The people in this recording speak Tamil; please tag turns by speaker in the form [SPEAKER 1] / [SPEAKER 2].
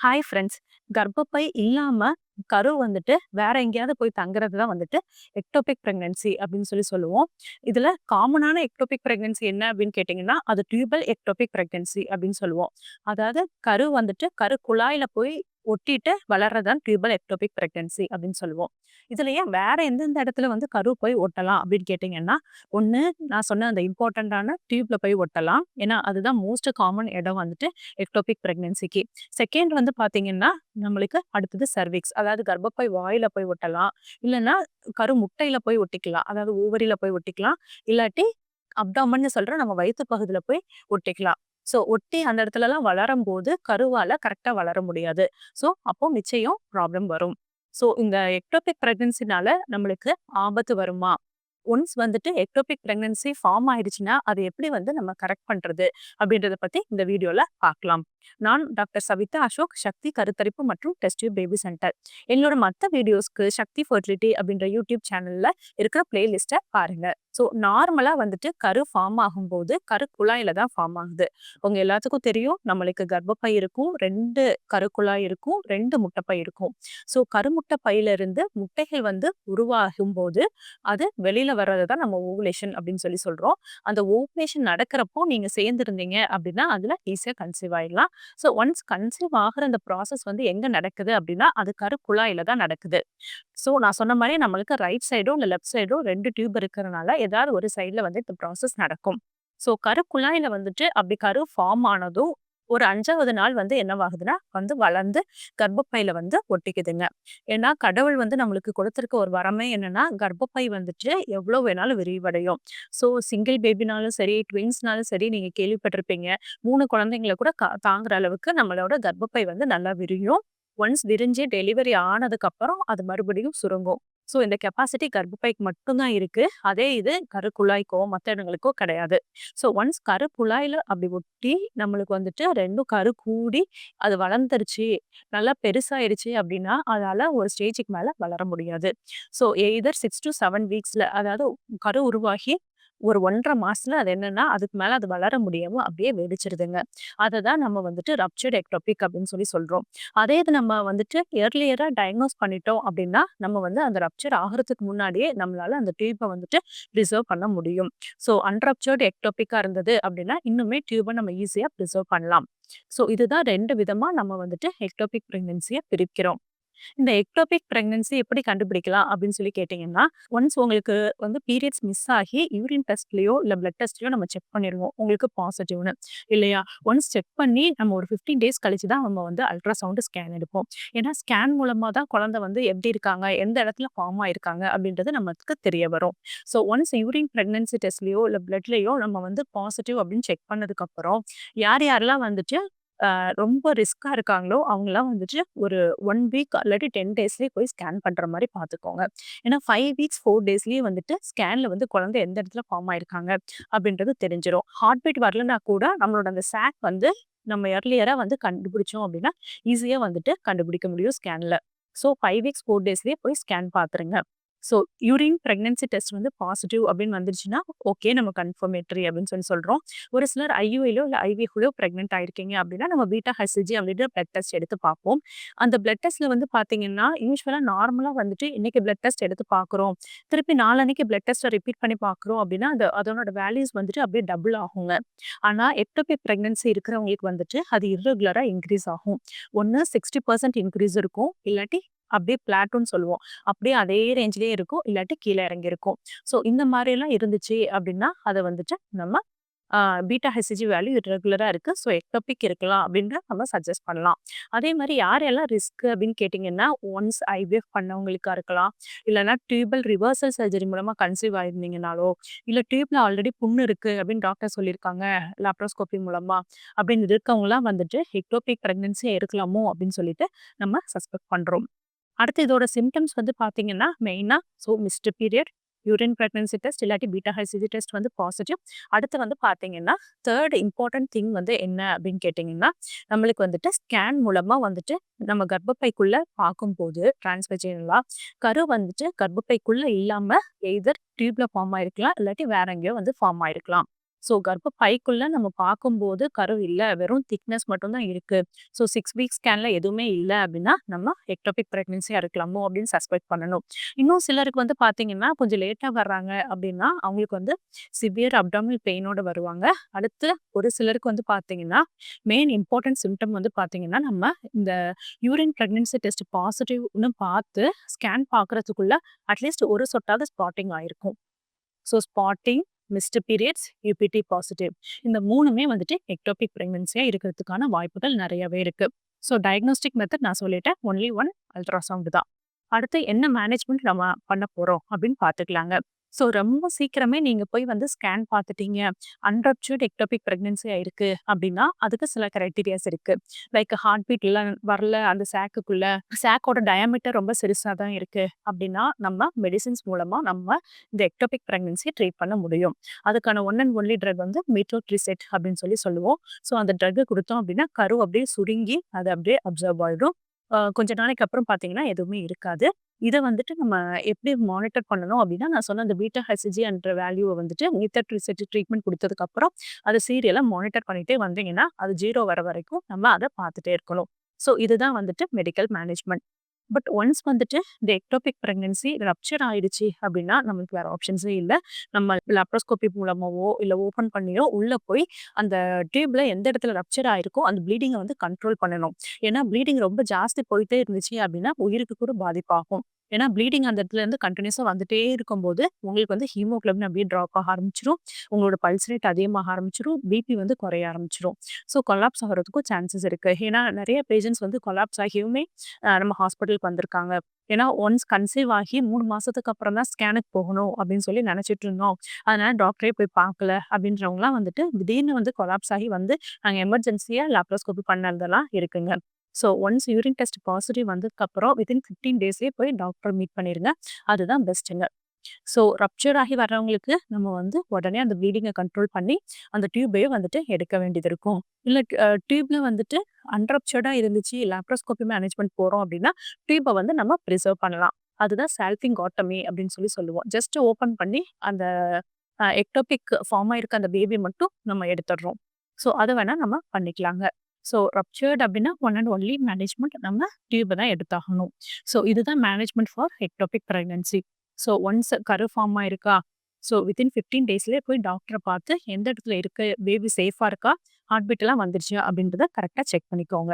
[SPEAKER 1] ஹாய் ஃப்ரெண்ட்ஸ் கர்ப்பப்பை இல்லாம கரு வந்துட்டு வேற எங்கேயாவது போய் தங்குறது தான் வந்துட்டு எக்டோபிக் பிரெக்னன்சி அப்படின்னு சொல்லி சொல்லுவோம். இதுல காமனான எக்டோபிக் பிரெக்னன்சி என்ன அப்படின்னு கேட்டீங்கன்னா அது டியூபல் எக்டோபிக் பிரெக்னன்சி அப்படின்னு சொல்லுவோம். அதாவது கரு வந்துட்டு கரு குழாயில போய் ஒட்டிட்டு வளர்றதான் டியூபல் எக்டோபிக் பிரெக்னன்சி அப்படின்னு சொல்லுவோம். இதுல ஏன் வேற எந்தெந்த இடத்துல வந்து கரு போய் ஒட்டலாம் அப்படின்னு கேட்டிங்கன்னா ஒன்று நான் சொன்ன அந்த இம்பார்ட்டண்ட்டான டியூப்ல போய் ஒட்டலாம். ஏன்னா அதுதான் மோஸ்ட் காமன் இடம் வந்துட்டு எக்டோபிக் பிரெக்னன்சிக்கு செகண்ட் வந்து பார்த்தீங்கன்னா நம்மளுக்கு அடுத்தது சர்விக்ஸ் அதாவது கர்ப்பப்பை வாயில போய் ஒட்டலாம். இல்லைன்னா கரு முட்டையில போய் ஒட்டிக்கலாம். அதாவது ஓவரியில போய் ஒட்டிக்கலாம். இல்லாட்டி அப்டாமன்னு சொல்ற நம்ம வயிற்று பகுதியில் போய் ஒட்டிக்கலாம். ஸோ ஒட்டி அந்த இடத்துலலாம் வளரும் போது கருவால கரெக்டாக வளர முடியாது. ஸோ அப்போ நிச்சயம் ப்ராப்ளம் வரும். ஸோ இந்த எக்டோபிக் பிரெக்னன்சினால நம்மளுக்கு ஆபத்து வருமா? ஒன்ஸ் வந்துட்டு எக்டோபிக் ப்ரெக்னன்சி ஃபார்ம் ஆயிடுச்சுன்னா அதை எப்படி வந்து நம்ம கரெக்ட் பண்றது? அப்படின்றத பத்தி இந்த வீடியோல பார்க்கலாம். நான் டாக்டர் சவிதா அசோக் சக்தி கருத்தரிப்பு மற்றும் டெஸ்ட் பேபி சென்டர். என்னோட மற்ற வீடியோஸ்க்கு சக்தி ஃபர்டிலிட்டி அப்படின்ற யூடியூப் சேனல்ல இருக்கிற பிளேலிஸ்ட்டை பாருங்க. ஸோ நார்மலாக வந்துட்டு கரு ஃபார்ம் ஆகும்போது கரு குழாயில தான் ஃபார்ம் ஆகுது. உங்க எல்லாத்துக்கும் தெரியும் நம்மளுக்கு கர்ப்பப்பை இருக்கும் ரெண்டு கருக்குழாய் இருக்கும் ரெண்டு முட்டைப்பை இருக்கும். ஸோ கருமுட்டை பையில முட்டைகள் வந்து உருவாகும் போது அது வெளியில வர்றது தான் நம்ம ஓவுலேஷன் அப்படின்னு சொல்லி சொல்றோம். அந்த ஓவுலேஷன் நடக்கிறப்போ நீங்க சேர்ந்துருந்தீங்க அப்படின்னா அதுல ஈஸியாக கன்சீவ் ஆயிடலாம். ஸோ ஒன்ஸ் கன்சீவ் ஆகிற அந்த ப்ராசஸ் வந்து எங்க நடக்குது அப்படின்னா அது கரு குழாயில தான் நடக்குது. ஸோ நான் சொன்ன மாதிரி நம்மளுக்கு ரைட் சைடோ இல்லை லெஃப்ட் சைடோ ரெண்டு டியூப் இருக்கிறனால ஏதாவது ஒரு சைடில் வந்து இந்த ப்ராசஸ் நடக்கும். ஸோ கருக்குழாயில் வந்துட்டு அப்படி கரு ஃபார்ம் ஆனதும் ஒரு அஞ்சாவது நாள் வந்து என்னவாகுதுன்னா வந்து வளர்ந்து கர்ப்பப்பையில வந்து ஒட்டிக்குதுங்க. ஏன்னா கடவுள் வந்து நம்மளுக்கு கொடுத்துருக்க ஒரு வரமே என்னன்னா கர்ப்பப்பை வந்துட்டு எவ்வளோ வேணாலும் விரிவடையும். ஸோ சிங்கிள் பேபினாலும் சரி ட்வின்ஸ்னாலும் சரி நீங்க கேள்விப்பட்டிருப்பீங்க. மூணு குழந்தைங்களை கூட தாங்குற அளவுக்கு நம்மளோட கர்ப்பப்பை வந்து நல்லா விரியும். ஒன்ஸ் விரிஞ்சு டெலிவரி ஆனதுக்கு அப்புறம் அது மறுபடியும் சுருங்கும். ஸோ இந்த கெப்பாசிட்டி கர்ப்பைக்கு மட்டும்தான் இருக்கு. அதே இது கருக்குழாய்க்கோ மற்ற இடங்களுக்கோ கிடையாது. ஸோ ஒன்ஸ் கருக்குழாயில் அப்படி ஒட்டி நம்மளுக்கு வந்துட்டு ரெண்டும் கரு கூடி அது வளர்ந்துருச்சு நல்லா பெருசாயிருச்சு அப்படின்னா அதால ஒரு ஸ்டேஜுக்கு மேல வளர முடியாது. So either six to seven வீக்ஸ்ல அதாவது கரு உருவாகி ஒரு ஒன்றரை மாசத்துல அது என்னன்னா அதுக்கு மேல அது வளர முடியாம அப்படியே வெடிச்சிருதுங்க. அதை தான் நம்ம வந்துட்டு ரப்சர்ட் எக்டோபிக் அப்படின்னு சொல்லி சொல்றோம். அதே இது நம்ம வந்துட்டு ஏர்லியரா டயக்னோஸ் பண்ணிட்டோம் அப்படின்னா நம்ம வந்து அந்த ரப்சர் ஆகிறதுக்கு முன்னாடியே நம்மளால அந்த டியூப்பை வந்துட்டு ப்ரிசர்வ் பண்ண முடியும். ஸோ அன்ரப்சர்ட் எக்டோபிக்கா இருந்தது அப்படின்னா இன்னுமே டியூபை நம்ம ஈஸியா ப்ரிசர்வ் பண்ணலாம். ஸோ இதுதான் ரெண்டு விதமா நம்ம வந்துட்டு எக்டோபிக் பிரெக்னன்சியை பிரிக்கிறோம். இந்த எக்டோபிக் பிரெக்னன்சி எப்படி கண்டுபிடிக்கலாம் அப்படின்னு சொல்லி கேட்டிங்கன்னா ஒன்ஸ் உங்களுக்கு வந்து பீரியட்ஸ் மிஸ் ஆகி யூரின் டெஸ்ட்லேயோ இல்லை பிளட் டெஸ்ட்லயோ நம்ம செக் பண்ணிடுவோம் உங்களுக்கு பாசிட்டிவ்னு இல்லையா? ஒன்ஸ் செக் பண்ணி நம்ம ஒரு ஃபிஃப்டீன் டேஸ் கழிச்சு தான் நம்ம வந்து அல்ட்ராசவுண்டு ஸ்கேன் எடுப்போம். ஏன்னா ஸ்கேன் மூலமாக தான் குழந்தை வந்து எப்படி இருக்காங்க எந்த இடத்துல ஃபார்ம் ஆயிருக்காங்க அப்படின்றது நமக்கு தெரிய வரும். ஸோ ஒன்ஸ் யூரின் பிரெக்னன்சி டெஸ்ட்லேயோ இல்லை பிளட்லேயோ நம்ம வந்து பாசிட்டிவ் அப்படின்னு செக் பண்ணதுக்கப்புறம் யார் யாரெல்லாம் வந்துட்டு ரொம்ப ரிஸ்க்காக இருக்காங்களோ, அவங்களாம் வந்துட்டு ஒரு ஒன் வீக் இல்லாட்டி டென் டேஸ்லேயே போய் ஸ்கேன் பண்ணுற மாதிரி பார்த்துக்கோங்க. ஏன்னா ஃபைவ் வீக்ஸ், ஃபோர் டேஸ்லேயே வந்துட்டு ஸ்கேனில் வந்து குழந்தை எந்த இடத்துல ஃபார்ம் ஆயிருக்காங்க அப்படின்றது தெரிஞ்சிடும் ஹார்ட் பீட் வரலன்னா கூட நம்மளோட அந்த சாக் வந்து நம்ம எர்லியராக வந்து கண்டுபிடிச்சோம் அப்படின்னா, ஈஸியாக வந்துட்டு கண்டுபிடிக்க முடியும் ஸ்கேனில் ஸோ ஃபைவ் வீக்ஸ், ஃபோர் டேஸ்லேயே போய் ஸ்கேன் பார்த்துருங்க. ஸோ யூரின் ப்ரெக்னன்சி டெஸ்ட் வந்து பாசிட்டிவ் அப்படின்னு வந்துருச்சுன்னா ஓகே நம்ம கன்ஃபர்மேட்ரி அப்படின்னு சொல்லி சொல்கிறோம் ஒரு சிலர் ஐயூஐலோ இல்லை ஐவிஹுலோ ப்ரெக்னென்ட் ஆயிருக்கீங்க அப்படின்னா நம்ம பீட்டா ஹெசிஜி அப்படின்ற பிளட் டெஸ்ட் எடுத்து பார்ப்போம். அந்த பிளட் டெஸ்ட்டில் வந்து பார்த்தீங்கன்னா யூஸ்வலாக நார்மலாக வந்துட்டு இன்னைக்கு பிளட் டெஸ்ட் எடுத்து பார்க்குறோம். திருப்பி நாளன்னைக்கு பிளட் டெஸ்ட்டை ரிப்பீட் பண்ணி பார்க்குறோம் அப்படின்னா அந்த அதனோட வேல்யூஸ் வந்துட்டு அப்படியே டபுள் ஆகுங்க. ஆனால் எக்டோபிக் ப்ரெக்னன்சி இருக்கிறவங்களுக்கு வந்துட்டு அது இர்ரெகுலராக இன்க்ரீஸ் ஆகும். ஒன்று சிக்ஸ்டி பர்சன்ட் இன்க்ரீஸ் இருக்கும். இல்லாட்டி அப்படியே பிளாட்டுன்னு சொல்லுவோம். அப்படியே அதே ரேஞ்சிலேயே இருக்கும். இல்லாட்டி கீழே இறங்கி இருக்கும் ஸோ இந்த மாதிரி எல்லாம் இருந்துச்சு அப்படின்னா அதை வந்துட்டு நம்ம பீட்டா ஹெசிஜி வேல்யூ ரெகுலராக இருக்குது ஸோ எக்டோபிக் இருக்கலாம் அப்படின்ற நம்ம சஜஸ்ட் பண்ணலாம். அதே மாதிரி யாரெல்லாம் ரிஸ்க் அப்படின்னு கேட்டிங்கன்னா ஒன்ஸ் ஐவிஎஃப் பண்ணவங்களுக்காக இருக்கலாம். இல்லைனா டியூபல் ரிவர்சல் சர்ஜரி மூலமாக கன்சீவ் ஆயிருந்தீங்கனாலோ இல்லை டியூப்ல ஆல்ரெடி புண்ணு இருக்குது அப்படின்னு டாக்டர் சொல்லியிருக்காங்க லாப்ரோஸ்கோபி மூலமாக அப்படின்னு இருக்கவங்களாம் வந்துட்டு எக்டோபிக் ப்ரெக்னென்சியாக இருக்கலாமோ அப்படின்னு சொல்லிட்டு நம்ம சஸ்பெக்ட் பண்ணுறோம் அடுத்து இதோட சிம்டம்ஸ் வந்து பார்த்தீங்கன்னா மெயினாக so missed period urine pregnancy test இல்லாட்டி பீட்டா ஹைசிஜி டெஸ்ட் வந்து பாசிட்டிவ் அடுத்து வந்து பார்த்தீங்கன்னா தேர்ட் இம்பார்ட்டன்ட் திங் வந்து என்ன அப்படின்னு கேட்டிங்கன்னா நம்மளுக்கு வந்துட்டு ஸ்கேன் மூலமாக வந்துட்டு நம்ம கர்ப்பப்பைக்குள்ளே பார்க்கும்போது டிரான்ஸ்வெஜினலாக கரு வந்துட்டு கர்ப்பப்பைக்குள்ளே இல்லாமல் எய்தர் டியூப்ல ஃபார்ம் ஆயிருக்கலாம் இல்லாட்டி வேற எங்கேயோ வந்து ஃபார்ம் ஆயிருக்கலாம். ஸோ கர்ப்பப்பைக்குள்ள நம்ம பார்க்கும்போது கரு இல்லை வெறும் திக்னஸ் மட்டும்தான் இருக்குது ஸோ சிக்ஸ் வீக் ஸ்கேனில் எதுவுமே இல்லை அப்படின்னா நம்ம எக்டோபிக் ப்ரெக்னென்சியாக இருக்கலாமோ அப்படின்னு சஸ்பெக்ட் பண்ணணும். இன்னும் சிலருக்கு வந்து பார்த்தீங்கன்னா, கொஞ்சம் லேட்டாக வர்றாங்க அப்படின்னா அவங்களுக்கு வந்து சிவியர் அப்டாமல் பெயினோட வருவாங்க. அடுத்து ஒரு சிலருக்கு வந்து பார்த்தீங்கன்னா, மெயின் இம்பார்ட்டன்ட் சிம்டம் வந்து பார்த்தீங்கன்னா, நம்ம இந்த யூரின் ப்ரெக்னென்சி டெஸ்ட் பாசிட்டிவ்னு பார்த்து ஸ்கேன் பார்க்குறதுக்குள்ள அட்லீஸ்ட் ஒரு சொட்டாவது ஸ்பாட்டிங் ஆயிருக்கும். So spotting, missed periods, UPT positive இந்த மூணுமே வந்துட்டு எக்டோபிக் ப்ரெக்னன்சியாக இருக்கிறதுக்கான வாய்ப்புகள் நிறையவே இருக்கு. ஸோ டயக்னோஸ்டிக் மெத்தட் நான் சொல்லிட்டேன். ஒன்லி ஒன் அல்ட்ராசவுண்ட் தான். அடுத்து என்ன மேனேஜ்மெண்ட் நம்ம பண்ண போறோம் அப்படின்னு பார்த்துக்கலாங்க. ஸோ ரொம்ப சீக்கிரமே நீங்க போய் வந்து ஸ்கேன் பார்த்துட்டீங்க. அன்ரப்சர்ட் எக்டோபிக் பிரெக்னன்சியா ஆயிருக்கு அப்படின்னா அதுக்கு சில கிரைட்டீரியாஸ் இருக்கு. லைக் ஹார்ட் பீட் இல்லை வரல அந்த சாக்குக்குள்ள, சாக்கோட டயாமீட்டர் ரொம்ப சிறுசாக தான் இருக்கு அப்படின்னா நம்ம மெடிசின்ஸ் மூலமா நம்ம இந்த எக்டோபிக் பிரெக்னன்சிய ட்ரீட் பண்ண முடியும். அதுக்கான ஒன் அண்ட் ஒன்லி ட்ரக் வந்து மெட்டோட்ரிசெட் அப்படின்னு சொல்லி சொல்லுவோம். ஸோ அந்த ட்ரக்கு கொடுத்தோம் அப்படின்னா கரு அப்படியே சுருங்கி அது அப்படியே அப்சர்வ் ஆயிடும். கொஞ்ச நாளைக்கு அப்புறம் பார்த்தீங்கன்னா, எதுவுமே இருக்காது. இதை வந்துட்டு நம்ம எப்படி மானிட்டர் பண்ணணும் அப்படின்னா நான் சொன்ன அந்த பீட்டா ஹெசிஜி என்ற வேல்யூவ வந்துட்டு மெத்தட்ரிசெட் ட்ரீட்மெண்ட் கொடுத்ததுக்கப்புறம் அதை சீரியலை மானிட்டர் பண்ணிட்டே வந்தீங்கன்னா, அது ஜீரோ வர வரைக்கும் நம்ம அதை பார்த்துட்டே இருக்கணும். ஸோ இதுதான் வந்துட்டு மெடிக்கல் மேனேஜ்மெண்ட் பட் ஒன்ஸ் வந்துட்டு இந்த எக்டோபிக் பிரெக்னன்சி ரப்சர் ஆயிடுச்சு அப்படின்னா நமக்கு வேற ஆப்ஷன்ஸே இல்லை நம்ம லாப்ரோஸ்கோபி மூலமாவோ, இல்லை ஓப்பன் பண்ணியோ உள்ள போய் அந்த டியூப்ல எந்த இடத்துல ரப்சர் ஆயிருக்கோ, அந்த ப்ளீடிங்கை வந்து கண்ட்ரோல் பண்ணணும். ஏன்னா ப்ளீடிங் ரொம்ப ஜாஸ்தி போயிட்டே இருந்துச்சு அப்படின்னா உயிருக்கு கூட பாதிப்பாகும். ஏன்னா ப்ளீடிங் அந்த இடத்துல இருந்து கண்டினியூஸாக வந்துட்டே இருக்கும்போது, உங்களுக்கு வந்து ஹீமோகுளோபின் அப்படியே ட்ராப் ஆக ஆரம்பிச்சிடும் உங்களோட பல்ஸ் ரேட் அதிகமாக ஆரம்பிச்சிடும் பிபி வந்து குறைய ஆரம்பிச்சிடும் ஸோ கொலாப்ஸ் ஆகிறதுக்கும் சான்சஸ் இருக்குது ஏன்னா நிறைய பேஷண்ட்ஸ் வந்து கொலாப்ஸ் ஆகியுமே நம்ம ஹாஸ்பிட்டலுக்கு வந்திருக்காங்க. ஏன்னா ஒன்ஸ் கன்சீவ் ஆகி மூணு மாசத்துக்கு அப்புறம் தான் ஸ்கேனுக்கு போகணும் அப்படின்னு சொல்லி நெனச்சிட்டு இருந்தோம். அதனால டாக்டரே போய் பார்க்கல அப்படின்றவங்களாம் வந்துட்டு திடீர்னு வந்து கொலாப்ஸ் ஆகி வந்து நாங்கள் எமர்ஜென்சியாக லாப்ரோஸ்கோபி பண்ணதெல்லாம் இருக்குங்க. So once urine test positive வந்ததுக்கப்புறம் வித்தின் ஃபிஃப்டீன் டேஸே போய் டாக்டர் மீட் பண்ணிருங்க. அதுதான் பெஸ்ட்டுங்க. ஸோ ரப்சர் ஆகி வர்றவங்களுக்கு நம்ம வந்து உடனே அந்த ப்ளீடிங்கை கண்ட்ரோல் பண்ணி, அந்த டியூபயே வந்துட்டு எடுக்க வேண்டியது இருக்கும். இல்ல டியூப்ல வந்துட்டு அன்ரப்சர்டா இருந்துச்சு, லேப்ரோஸ்கோப்பி மேனேஜ்மெண்ட் போறோம் அப்படின்னா டியூப்பை வந்து நம்ம ப்ரிசர்வ் பண்ணலாம். அதுதான் சால்பிங்காட்டமி அப்படின்னு சொல்லி சொல்லுவோம். ஜஸ்ட் ஓப்பன் பண்ணி அந்த எக்டோபிக் ஃபார்மாக இருக்க அந்த பேபி மட்டும் நம்ம எடுத்துடுறோம். ஸோ அதை வேணா நம்ம பண்ணிக்கலாங்க. ஸோ ரப்சர்ட் அப்படின்னா ஒன் அண்ட் ஒன்லி மேனேஜ்மெண்ட் நம்ம டியூப தான் எடுத்தாகணும். ஸோ இதுதான் management for ectopic pregnancy so once கரு ஃபார்ம் ஆயிருக்கா, ஸோ வித்தின் ஃபிஃப்டீன் டேஸ்லேயே போய் டாக்டரை பார்த்து எந்த இடத்துல இருக்க? பேபி சேஃபாக இருக்கா, ஹார்ட் பீட்லாம் அப்படின்றத கரெக்டாக செக் பண்ணிக்கோங்க.